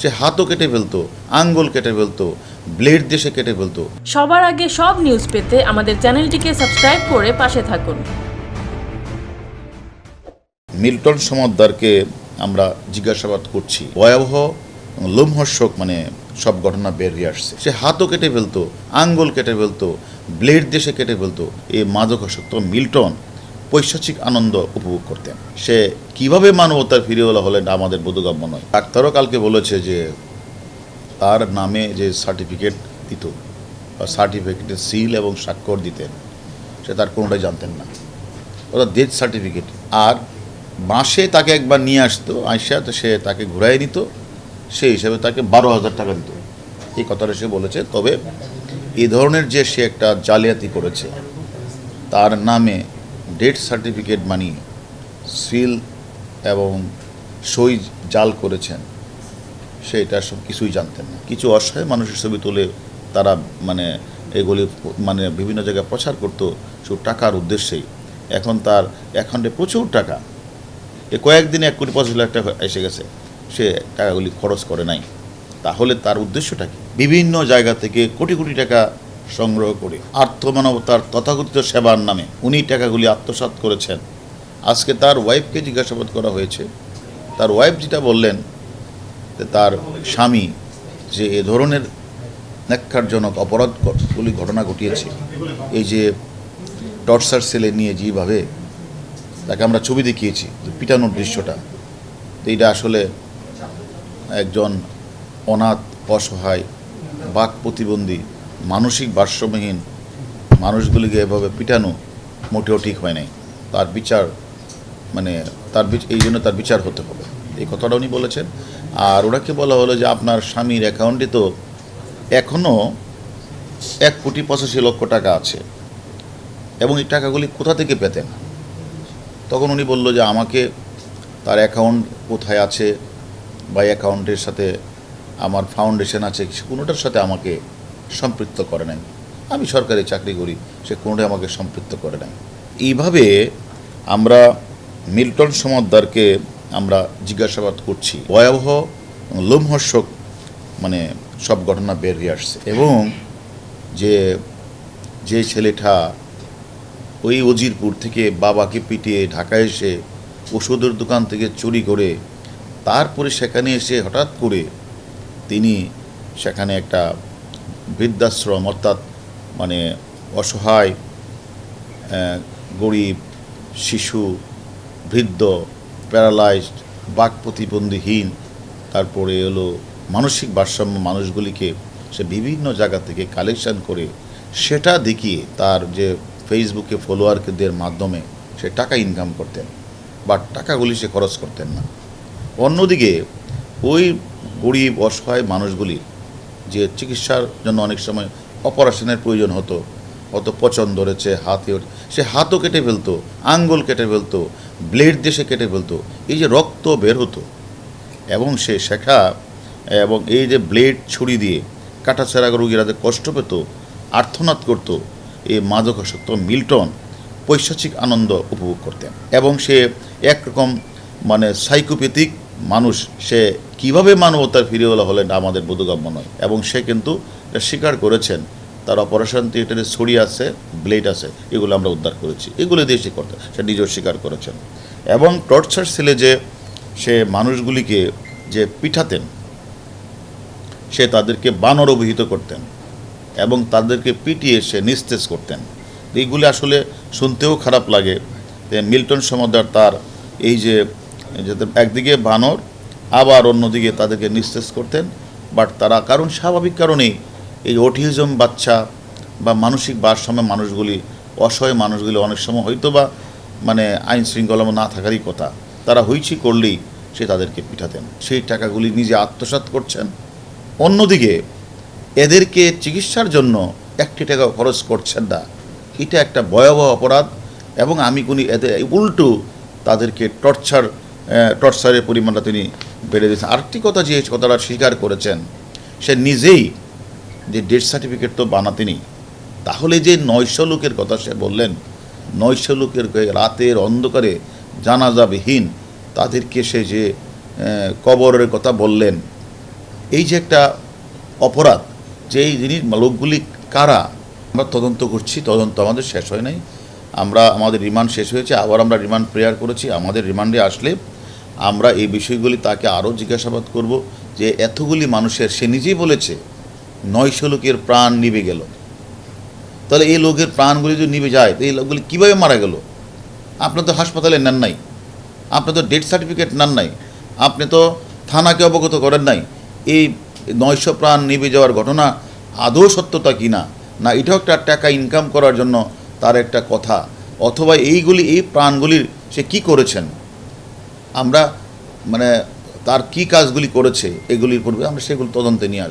সে হাতও কেটে ফেলতো আঙ্গুল কেটে ফেলতো ব্লেড দিয়ে সে কেটে ফেলতো। সবার আগে সব নিউজ পেতে আমাদের চ্যানেলটিকে সাবস্ক্রাইব করে পাশে থাকুন। মিল্টন সমদ্দারকে আমরা জিজ্ঞাসাবাদ করছি। ভয়াবহ লোমহর্ষক মানে সব ঘটনা বেরিয়ে আসছে। সে হাতও কেটে ফেলতো আঙ্গুল কেটে ফেলতো ব্লেড দিয়ে সে কেটে ফেলতো। এই মাদকাসক্ত মিল্টন। পৈশাচিক আনন্দ উপভোগ করতেন। সে কীভাবে মানবতার ফিরিওয়ালা হলেন আমাদের বোধগম্য নয়। ডাক্তারও কালকে বলেছে যে তার নামে যে সার্টিফিকেট দিত বা সার্টিফিকেটের সিল এবং স্বাক্ষর দিতেন, সে তার কোনোটাই জানতেন না। অর্থাৎ ডেথ সার্টিফিকেট আর মাসে তাকে একবার নিয়ে আসতো আইসা তো সে তাকে ঘুরাই নিত, সেই হিসাবে তাকে বারো হাজার টাকা দিত। এই কথাটা সে বলেছে। তবে এই ধরনের যে সে একটা জালিয়াতি করেছে, তার নামে ডেথ সার্টিফিকেট বানিয়ে সিল এবং সই জাল করেছেন, সে এটা সব কিছুই জানতেন না। কিছু অসহায় মানুষের ছবি তুলে তারা মানে এগুলি মানে বিভিন্ন জায়গায় প্রচার করতো শুধু টাকার উদ্দেশ্যেই। এখন তার অ্যাকাউন্টে প্রচুর টাকা। এ কয়েকদিনে এক কোটি পঁচিশ লাখ টাকা এসে গেছে। সে টাকাগুলি খরচ করে নাই। তাহলে তার উদ্দেশ্যটা কি? বিভিন্ন জায়গা থেকে কোটি কোটি টাকা সংগ্রহ করে। আর্থমানবতার তথাকথিত সেবার নামে উনি টাকাগুলি আত্মসাৎ করেছেন। আজকে তার ওয়াইফকে জিজ্ঞাসাবাদ করা হয়েছে। তার ওয়াইফ যেটা বললেন যে তার স্বামী যে এ ধরনের ন্যাক্কারজনক অপরাধগুলি ঘটনা ঘটিয়েছে, এই যে টর্চার সেলে নিয়ে যেভাবে তাকে আমরা ছবি দেখিয়েছি পিটানোর দৃশ্যটা, তো এইটা আসলে একজন অনাথ, অসহায়, বাক প্রতিবন্ধী মানসিক ভারসাম্যহীন মানুষগুলিকে এভাবে পিটানো মোটেও ঠিক হয় নাই। তার বিচার মানে তার এই জন্য তার বিচার হতে হবে। এই কথাটা উনি বলেছেন। আর ওনাকে বলা হলো যে আপনার স্বামীর অ্যাকাউন্টে তো এখনও এক কোটি পঁচাশি লক্ষ টাকা আছে। এবং এই টাকাগুলি কোথা থেকে পেতেন? তখন উনি বলল যে আমাকে তার অ্যাকাউন্ট কোথায় আছে বা অ্যাকাউন্টের সাথে আমার ফাউন্ডেশন আছে, কোনোটার সাথে আমাকে সম্পৃক্ত করে নাই। আমি সরকারি চাকরি করি, সে কোনোটাই আমাকে সম্পৃক্ত করে নাই। এইভাবে আমরা মিল্টন সমদ্দারকে আমরা জিজ্ঞাসাবাদ করছি। ভয়াবহ, লোমহর্ষক মানে সব ঘটনা বেরিয়ে আসছে। এবং যে যে ছেলেটা ওই অজিরপুর থেকে বাবাকে পিটিয়ে ঢাকায় এসে ওষুধের দোকান থেকে চুরি করে, তারপরে সেখানে এসে হঠাৎ করে তিনি সেখানে একটা বৃদ্ধাশ্রম, অর্থাৎ মানে অসহায় গরিব, শিশু, বৃদ্ধ, প্যারালাইজড, বাক প্রতিবন্ধীহীন, তারপরে এলো মানসিক ভারসাম্য মানুষগুলিকে সে বিভিন্ন জায়গা থেকে কালেকশন করে সেটা দেখিয়ে তার যে ফেসবুকে ফলোয়ারদের মাধ্যমে সে টাকা ইনকাম করতেন, বা টাকাগুলি সে খরচ করতেন না। অন্যদিকে ওই গরিব, অসহায় মানুষগুলি যে চিকিৎসার জন্য অনেক সময় অপারেশনের প্রয়োজন হতো। অত পচন ধরেছে, হাতে সে হাতও কেটে ফেলতো, আঙ্গুল কেটে ফেলতো, ব্লেড দিয়ে কেটে ফেলতো। এই যে রক্ত বের হতো। এবং সে শেখা, এবং এই যে ব্লেড ছুরি দিয়ে কাটাছেড়া রোগীরা যে কষ্ট পেত আর্থনাদ করতো এই মাদকাসক্ত মিল্টন পৈশাচিক আনন্দ উপভোগ করতেন। এবং সে একরকম মানে সাইকোপ্যাথিক মানুষ, সে কীভাবে মানবতার ফিরিওয়ালা হলেন আমাদের বোধগম্য নয়। এবং সে কিন্তু স্বীকার করেছেন, তার অপারেশন থিয়েটারে ছড়ি আছে, ব্লেড আছে, এগুলো আমরা উদ্ধার করেছি। এগুলো দিয়ে সে করতে সে নিজেও স্বীকার করেছেন। এবং টর্চার সেলে যে সে মানুষগুলিকে যে পিঠাতেন, সে তাদেরকে বানর অভিহিত করতেন এবং তাদেরকে পিটিয়ে সে নিস্তেজ করতেন। এইগুলি আসলে শুনতেও খারাপ লাগে। মিল্টন সমদ্দার তার এই যে যাতে একদিকে বানর, আবার অন্যদিকে তাদেরকে নিস্তেজ করতেন। বাট তারা কারণ স্বাভাবিক কারণেই এই অটিজম বাচ্চা বা মানসিক ভারসাম্য মানুষগুলি, অসহায় মানুষগুলি অনেক সময় হয়তো বা মানে আইন শৃঙ্খলা না থাকারই কথা। তারা হইচি করলেই সে তাদেরকে পিঠাতেন সেই টাকাগুলি নিজে আত্মসাৎ করছেন। অন্যদিকে এদেরকে চিকিৎসার জন্য একটি টাকা খরচ করছেন না। এটা একটা ভয়াবহ অপরাধ এবং আমি কোনি এদের উল্টো তাদেরকে টর্চার টর্চারের পরিমাণটা তিনি বেড়ে দিয়েছেন। আরেকটি কথা যে কথাটা স্বীকার করেছেন, সে নিজেই যে ডেথ সার্টিফিকেট তো বানাতেনি তাহলে যে নয়শো লোকের কথা সে বললেন, নয়শো লোকের রাতের অন্ধকারে জানাজাবিহীন তাদেরকে সে যে কবরের কথা বললেন, এই যে একটা অপরাধ, যে এই জিনিস লোকগুলি কারা? আমরা তদন্ত করছি, তদন্ত আমাদের শেষ হয় নাই। আমরা, আমাদের রিমান্ড শেষ হয়েছে, আবার আমরা রিমান্ড প্রেয়ার করেছি, আমাদের রিমান্ডে আসলে আমরা এই বিষয়গুলি তাকে আরও জিজ্ঞাসাবাদ করব যে এতগুলি মানুষের, সে নিজেই বলেছে, নয়শো লোকের প্রাণ নিবে গেল। তাহলে এই লোকের প্রাণগুলি যদি নিবে যায়, তো এই লোকগুলি কীভাবে মারা গেল? আপনি তো হাসপাতালে নেন নাই, আপনি তো ডেথ সার্টিফিকেট নেন নাই, আপনি তো থানাকে অবগত করেন নাই। এই নয়শো প্রাণ নিবে যাওয়ার ঘটনা আদৌ সত্যতা কি না? না, এটাও একটা টাকা ইনকাম করার জন্য তার একটা কথা। অথবা এইগুলি, এই প্রাণগুলির সে কি করেছেন? আমরা মানে তার কি কাজগুলি করেছে এগুলির পূর্বে আমরা সেগুলো তদন্তে নিয়ে